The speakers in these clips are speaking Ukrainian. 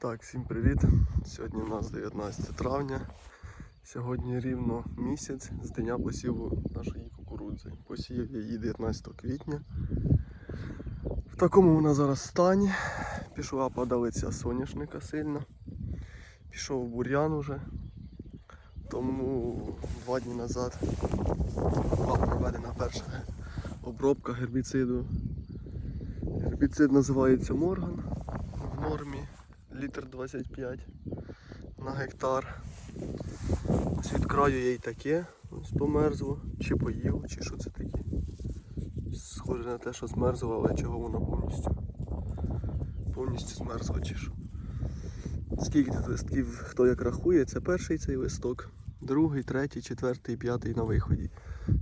Так, всім привіт. Сьогодні у нас 19 травня. Сьогодні рівно місяць з дня посіву нашої кукурудзи. Посіяв я її 19 квітня. В такому вона зараз стані. Пішла падалиця соняшника сильно. Пішов бур'ян уже. Тому два дні назад була проведена перша обробка гербіциду. Гербіцид називається Морган в нормі літр 25 на гектар. Ось від краю є й таке, ось померзло, чи поїв, чи що це таке. Схоже на те, що змерзло, але чого воно повністю? Повністю змерзло чи що. Скільки тут листків, хто як рахує, це перший цей листок, другий, третій, четвертий, п'ятий на виході.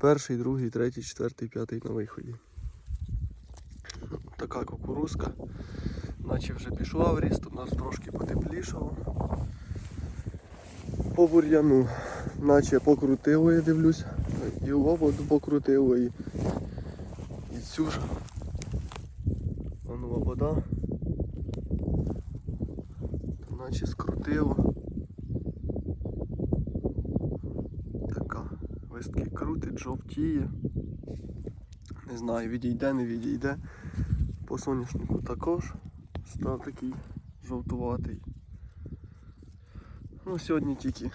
Перший, другий, третій, четвертий, п'ятий на виході. Така кукурузка наче вже пішла в ріст, у нас трошки потеплішало. По бур'яну, наче покрутило, я дивлюсь, і воду покрутило, і, і цю ж Вон. То наче скрутило. Така. Листки крутить, жовтіє. Не знаю, відійде, не відійде. По соняшнику також став такий жовтуватий. Ну, сьогодні тільки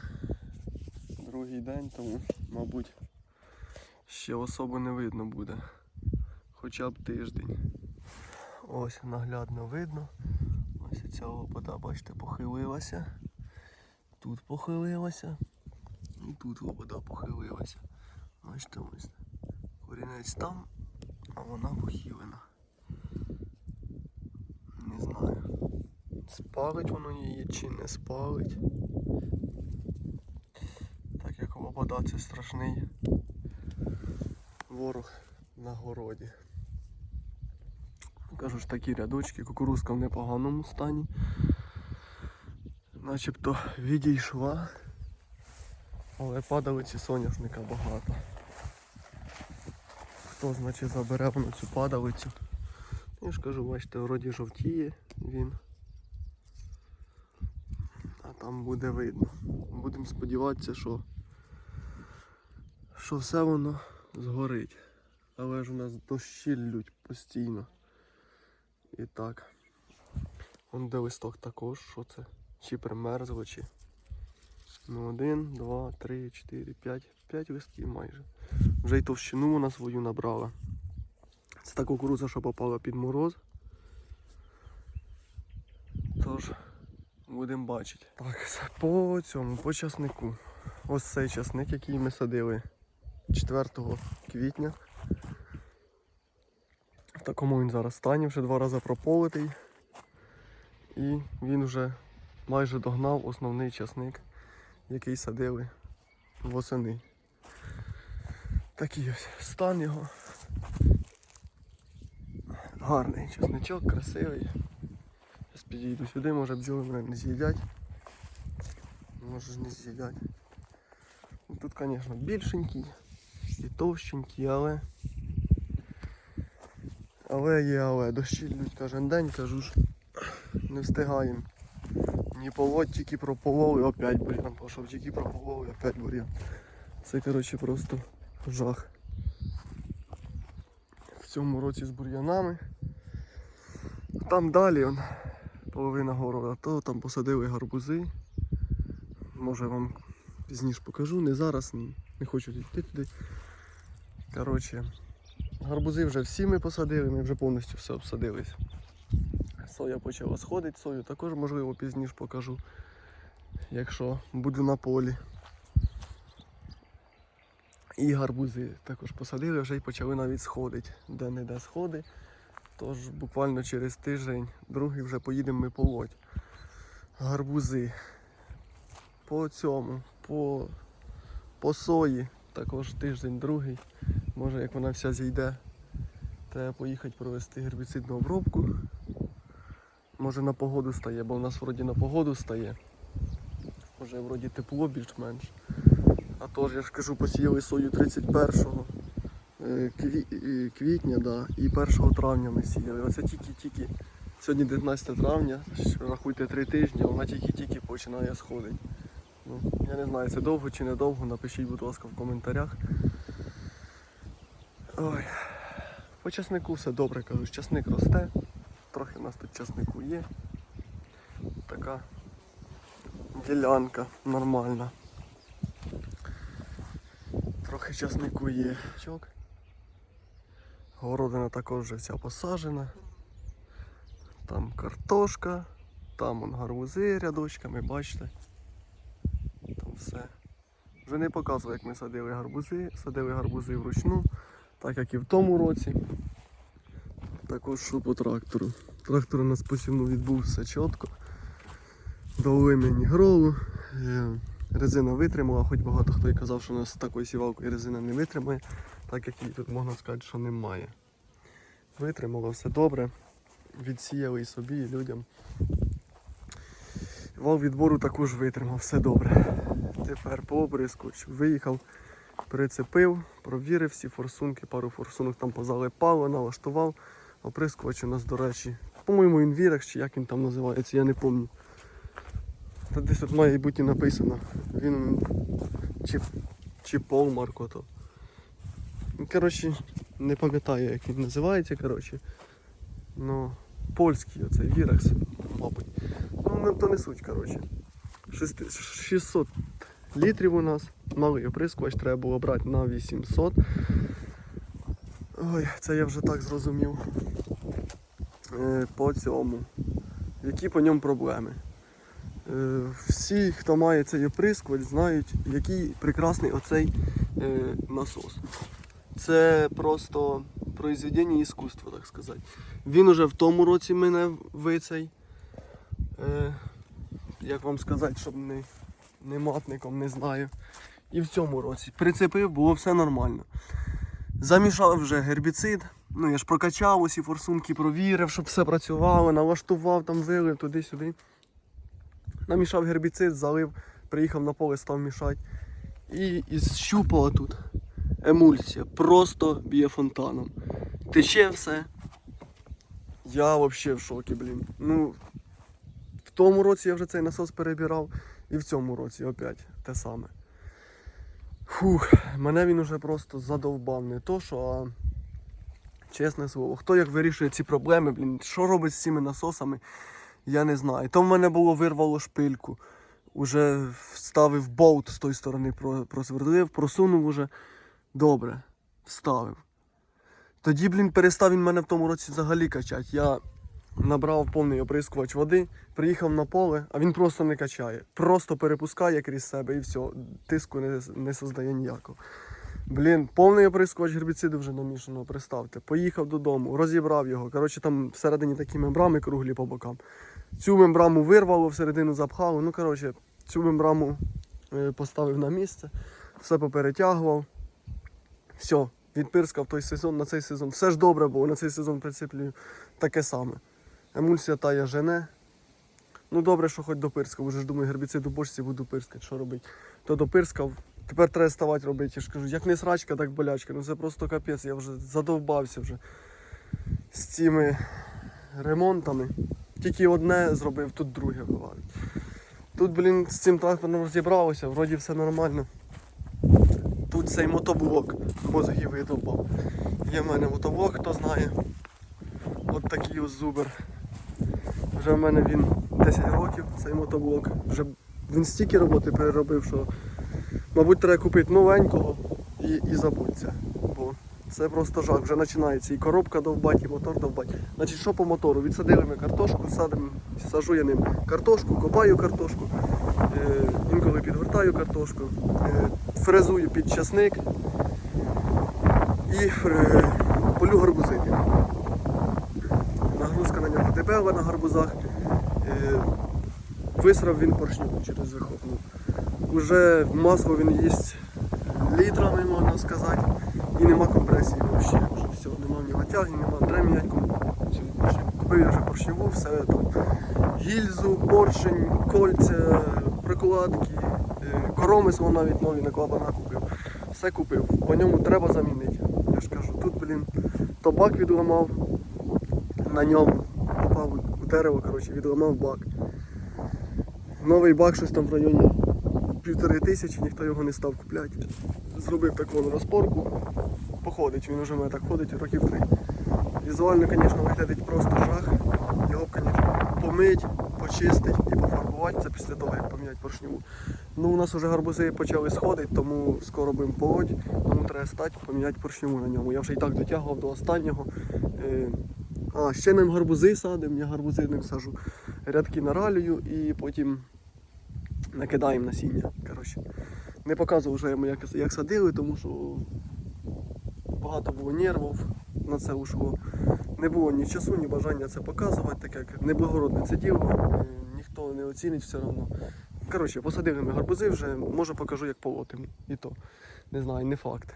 другий день, тому, мабуть, ще особо не видно буде. Хоча б тиждень. Ось наглядно видно. Ось ця лобода, бачите, похилилася. Тут похилилася. І тут лобода похилилася. Бачите, ось. Корінець там, а вона похилена. Не знаю. Спалить воно її чи не спалить. Так як лобода це страшний ворог на городі. Кажу ж такі рядочки, кукурузка в непоганому стані. Начебто відійшла, але падалиці соняшника багато. Хто значить забере воно цю падалицю? Я ж кажу, бачите, вроді жовтіє він. Там буде видно. Будемо сподіватися, що, що все воно згорить. Але ж у нас дощі лють постійно. І так. Вон де листок також, що це? Чи примерзло, чи. Ну, один, два, три, чотири, п'ять. П'ять листків майже. Вже й товщину вона свою набрала. Це та кукурудза, що попала під мороз. Тож, будемо бачити. Так, по цьому, по часнику. Ось цей часник, який ми садили 4 квітня. В такому він зараз стані, вже два рази прополитий. І він вже майже догнав основний часник, який садили восени. Такий ось стан його. Гарний чесничок, красивий. Зараз підійду сюди, може бджоли мене не з'їдять. Може ж не з'їдять. Ну, Тут, звісно, більшенький і товщенький, але. Але є, але дощі лють кожен день, кажу ж, не встигаємо. Ні полоть, тільки прополов і опять бур'ян пішов, тільки прополов і опять бур'ян. Це коротше просто жах. В цьому році з бур'янами. Там далі он, половина города, то там посадили гарбузи. Може вам пізніше покажу, не зараз, не хочу йти туди. Коротше, гарбузи вже всі ми посадили, ми вже повністю все обсадились. Соя почала сходити, сою також можливо пізніше покажу, якщо буду на полі. І гарбузи також посадили, вже й почали навіть сходити. Де-не-де сходи. Тож буквально через тиждень, другий вже поїдемо ми полоть. Гарбузи. По цьому, по, по сої, також тиждень, другий. Може як вона вся зійде, треба поїхати провести гербіцидну обробку. Може на погоду стає, бо в нас вроді на погоду стає. Може вроді тепло більш-менш. А то ж я ж кажу, посіяли сою 31 е, кві- е, квітня, да, і 1 травня ми сіяли. Оце тільки-тільки Сьогодні 19 травня, рахуйте три тижні, вона тільки-тільки починає сходити. Ну, я не знаю, це довго чи не довго, напишіть, будь ласка, в коментарях. Ой. По часнику все добре, кажу, часник росте, трохи в нас тут часнику є. Така ділянка нормальна. Трохи часнику є. Городина також вже вся посаджена. Там картошка, там вон гарбузи рядочками, бачите. Там все. Вже не показую, як ми садили гарбузи. Садили гарбузи вручну, так як і в тому році. Також що по трактору. Трактор у нас посівну відбув все чітко. Дали мені гролу. е, Резина витримала, хоч багато хто і казав, що у нас з такою сівалкою резина не витримає, так як її тут можна сказати, що немає. Витримало все добре. Відсіяли і собі, і людям. Вал відбору також витримав, все добре. Тепер по обрискувачу виїхав, прицепив, провірив всі форсунки, пару форсунок там позалипало, налаштував. Оприскувач у нас, до речі, по-моєму, він Вірекс, чи як він там називається, я не пам'ятаю. Та десь тут має бути написано. Він чи, чи Полмарк ото. Ну, Коротше, не пам'ятаю, як він називається, коротше. Ну, польський оцей Вірекс, мабуть. Ну, не- то не суть, коротше. 600 літрів у нас. Малий оприскувач треба було брати на 800. Ой, це я вже так зрозумів. Е, по цьому. Які по ньому проблеми? Е, всі, хто має цей оприскувач, знають, який прекрасний оцей е, насос. Це просто произведення іскусства, так сказати. Він уже в тому році мене вицей. Е, як вам сказати, щоб не, не матником, не знаю. І в цьому році. Прицепив, було все нормально. Замішав вже гербіцид. Ну, я ж прокачав усі форсунки, провірив, щоб все працювало, налаштував, там вилив туди-сюди. Намішав гербіцид, залив, приїхав на поле, став мішати. І із щупала тут емульсія. Просто б'є фонтаном. Тече все. Я взагалі в шокі, блін. Ну, в тому році я вже цей насос перебирав, і в цьому році опять те саме. Фух, мене він уже просто задовбав. Не то, що, а чесне слово. Хто як вирішує ці проблеми, блін, що робить з цими насосами, я не знаю. То в мене було вирвало шпильку. Уже вставив болт з тої сторони, про- просвердлив, просунув уже. Добре, вставив. Тоді, блін, перестав він мене в тому році взагалі качати. Я набрав повний оприскувач води, приїхав на поле, а він просто не качає. Просто перепускає крізь себе і все. Тиску не, не создає ніякого. Блін, повний оприскувач гербіциду вже намішано, представте. Поїхав додому, розібрав його. Коротше, там всередині такі мембрами круглі по бокам. Цю мембраму вирвало, всередину запхало. Ну, коротше, цю мембраму е, поставив на місце, все поперетягував. Все, відпирскав той сезон на цей сезон. Все ж добре було, на цей сезон прицеплюю таке саме. Емульсія тая жене. Ну добре, що хоч допирскав. Уже ж думаю, гербіцид у бочці буду пирскати, що робити. То допирскав. Тепер треба ставати робити. Я ж кажу, як не срачка, так болячка. Ну це просто капець, я вже задовбався вже з цими ремонтами. Тільки одне зробив, тут друге вивалить. Тут, блін, з цим трактором розібралося, вроді все нормально. Тут цей мотоблок мозги видовбав. Є в мене мотоблок, хто знає. От такий ось зубер. Вже в мене він 10 років, цей мотоблок. Вже він стільки роботи переробив, що, мабуть, треба купити новенького і, і забудься. Бо це просто жах. Вже починається і коробка довбать, і мотор довбать. Значить, що по мотору? Відсадили ми картошку, садимо, сажу я ним картошку, копаю картошку, е, інколи підгортаю картошку, е, фрезую під часник і полю гарбузи. Нагрузка на нього дебела на гарбузах. Е, Висрав він поршню через вихопну. Уже масло він їсть літрами, можна сказати. І нема компресії взагалі. Вже все, нема в нього тяги, нема треба. Купив я вже поршневу, все там. Гільзу, поршень, кольця, прикладки, коромисло навіть нові на клапана купив. Все купив. По ньому треба замінити. Я ж кажу, тут, блін, то відламав, на ньому попав дерево, коротше, відламав бак. Новий бак щось там в районі півтори тисячі, ніхто його не став купляти. Зробив таку розпорку, походить, він уже в мене так ходить років три. Візуально, звісно, виглядить просто жах. Його б, звісно, помить, почистить і пофарбувати. Це після того, як поміняти поршневу. Ну, у нас вже гарбузи почали сходити, тому скоро будемо полоть, тому треба стати, поміняти поршневу на ньому. Я вже і так дотягував до останнього. Е, А, ще ним гарбузи садимо, я гарбузи ним сажу. Рядки наралюю і потім накидаємо насіння. Коротше. Не показував вже йому, як, як садили, тому що багато було нервів на це ушло. Не було ні часу, ні бажання це показувати, так як неблагородне це діло, е, ніхто не оцінить все одно. Коротше, посадили ми гарбузи вже, може покажу, як полотимо. І то, не знаю, не факт.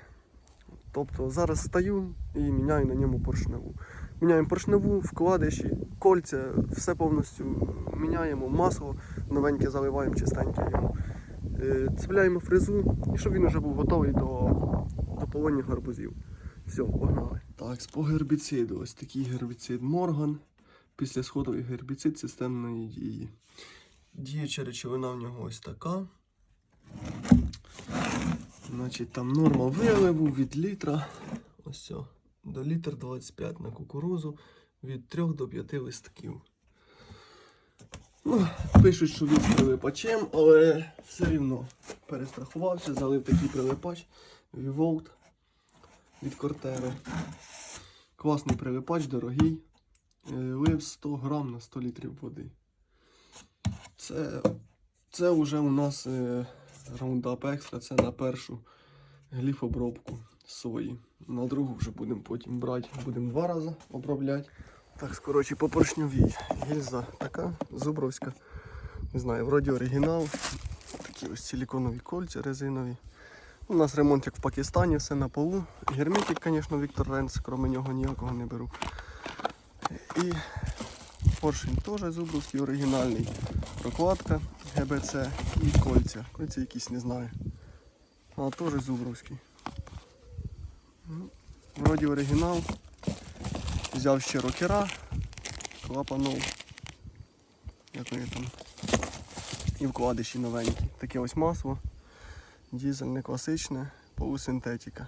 Тобто зараз стаю і міняю на ньому поршневу. Міняємо поршневу, вкладиші, кольця, все повністю міняємо, масло новеньке заливаємо чистеньке йому. Е, Цепляємо фрезу, і щоб він вже був готовий до, до полонних гарбузів. Все, погнали. Так, по гербіциду. Ось такий гербіцид Морган. Після сходовий гербіцид системної дії. Діюча речовина в нього ось така. Значить, там норма виливу від літра. Ось все. До літр 25 на кукурузу від 3 до 5 листків. Ну, пишуть, що він з прилипачем, але все рівно перестрахувався, залив такий прилипач Vivolt від Кортери. Класний прилипач, дорогий. Е, Лив 100 грам на 100 літрів води. Це, це вже у нас е, Roundup Extra, це на першу гліфобробку сої. На другу вже будемо потім брати, будемо два рази обробляти. Так, коротше, по поршньовій. Гільза така зубровська. Не знаю, вроді оригінал. Такі ось силіконові кольця резинові. У нас ремонт як в Пакистані, все на полу. Герметик, звісно, Віктор Ренц, крім нього ніякого не беру. І поршень теж зубровський оригінальний. Прокладка ГБЦ і кольця. Кольця якісь не знаю. А теж зубровський. Ну, Вроді оригінал. Взяв ще рокера, клапанов. Як там. І вкладиші новенькі. Таке ось масло. Дізельне класичне, полусинтетика.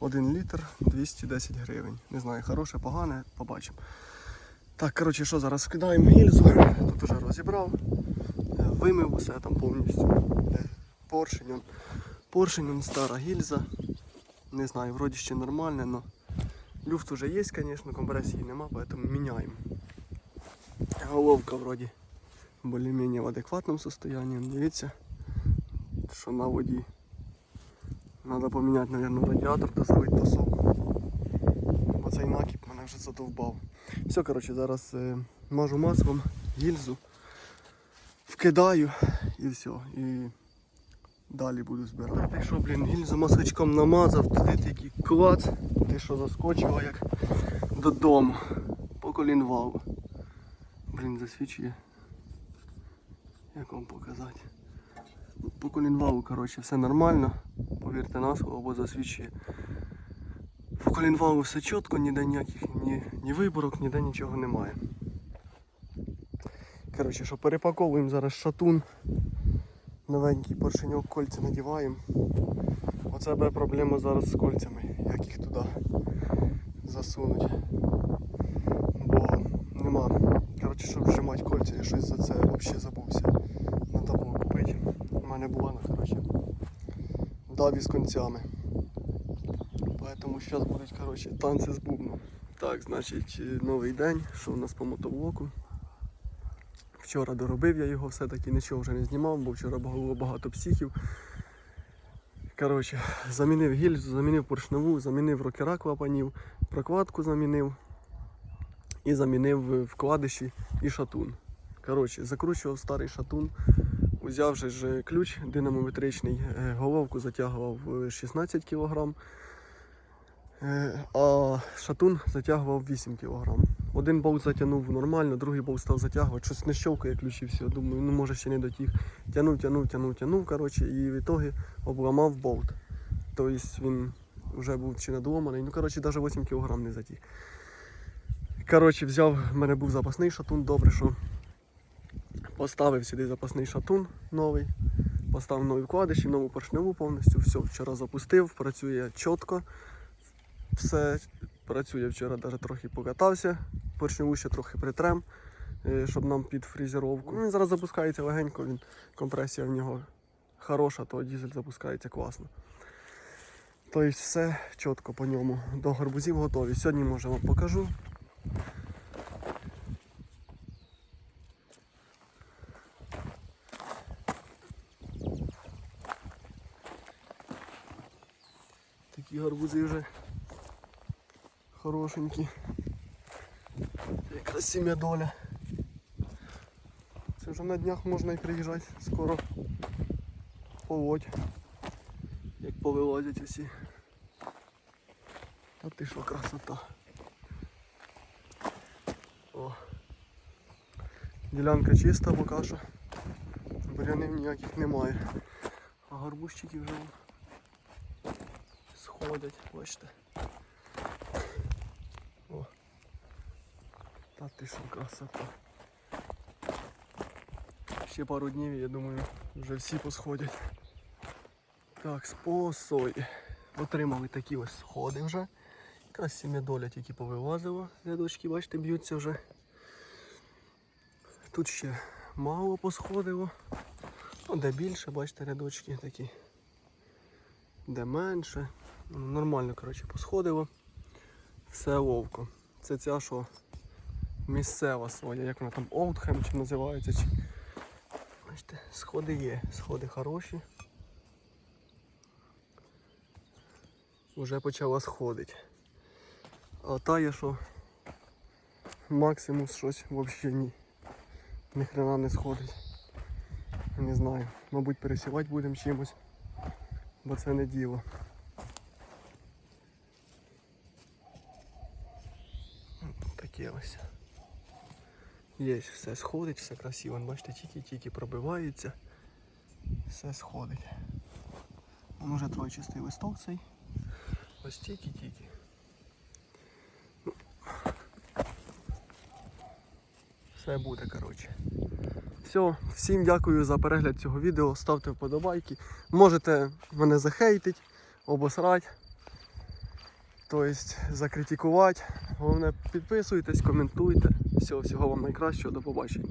1 літр 210 гривень. Не знаю, хороше, погане, побачимо. Так, коротше, що зараз скидаємо гільзу. Тут уже розібрав. Вимив усе там повністю. Поршень. он. Поршень, он стара гільза. Не знаю, вроді ще нормальне, але люфт уже є, звісно, компресії нема, поэтому міняємо. Головка вроді більш-менш в адекватному состоянии. Дивіться, що на воді. Треба поміняти, мабуть, радіатор та злити тосол. Бо цей накіп мене вже задовбав. Все, коротше, зараз е, мажу маслом гільзу, вкидаю і все. І далі буду збирати. Ти що, блін, гільзу масочком намазав, туди такий клац, ти що заскочила як додому. Поколінвав. Блін, засвічує. Як вам показати? По колінвалу, коротше, все нормально. Повірте на слово, бо засвідчує. По колінвалу все чітко, ніде ніяких ні, ні виборок, ніде нічого немає. Коротше, що перепаковуємо зараз шатун. Новенький поршеньок кольця надіваємо. Оце буде проблема зараз з кольцями, як їх туди засунуть. Бо нема. Коротше, щоб вжимати кольця, я щось за це взагалі забувся. Треба було купити. У мене була на коротше. Даві з концями. Поэтому зараз будуть коротше, танці з бубном. Так, значить, е, новий день, що у нас по мотоблоку. Вчора доробив я його, все-таки нічого вже не знімав, бо вчора було багато психів. Коротше, замінив гільзу, замінив поршневу, замінив рокера клапанів, прокладку замінив і замінив е, вкладиші і шатун. Коротше, закручував старий шатун, узяв же ж ключ динамометричний, е, головку затягував е, 16 кг, а шатун затягував 8 кг. Один болт затягнув нормально, другий болт став затягувати, щось не щелкає ключ і все. Думаю, ну може ще не дотяг. Тянув, тянув, тянув, тянув, коротше, і в ітогі обламав болт. Тобто він вже був чи надломаний, ну коротше, навіть 8 кг не затяг. Коротше, взяв, в мене був запасний шатун, добре, що поставив сюди запасний шатун новий, поставив нові вкладиші, нову поршневу повністю. Все, вчора запустив, працює чітко. Все працює вчора, навіть трохи покатався. Поршневу ще трохи притрем, е, щоб нам під фрезеровку. Ну, Він зараз запускається легенько, він, компресія в нього хороша, то дізель запускається класно. Тобто все чітко по ньому. До гарбузів готові. Сьогодні може вам покажу. Такі гарбузи вже хорошенькі. Якраз сім'я доля. Це вже на днях можна і приїжджати скоро. Поводь. Як повилазять усі. Та ти що красота. О. Ділянка чиста поки що. Бурянів ніяких немає. А гарбузчики вже сходять, бачите. О. Та ти що красота. Ще пару днів, я думаю, вже всі посходять. Так, спосої. Отримали такі ось сходи вже. Якраз сім'я доля тільки повилазила. Рядочки, бачите, б'ються вже. Тут ще мало посходило. Ну, де більше, бачите, рядочки такі. Де менше. Ну, Нормально, коротше, посходило. Все ловко. Це ця, що місцева соя, як вона там Олдхем чи називається. Чи... Бачите, сходи є, сходи хороші. Уже почала сходити. А та є, що максимум щось взагалі ні. Ні хрена не сходить. Не знаю. Мабуть пересівати будемо чимось, бо це не діло. Таке ось. Є, все сходить, все красиво. Бачите, тільки-тільки пробивається. Все сходить. Вон уже тройчастий листок цей. Ось тільки-тільки. Ну, Все буде, коротше. Все, всім дякую за перегляд цього відео. Ставте вподобайки. Можете мене захейтити, обосрати. Тобто закритикувати. Головне підписуйтесь, коментуйте. Всього, всього вам найкращого, до побачення.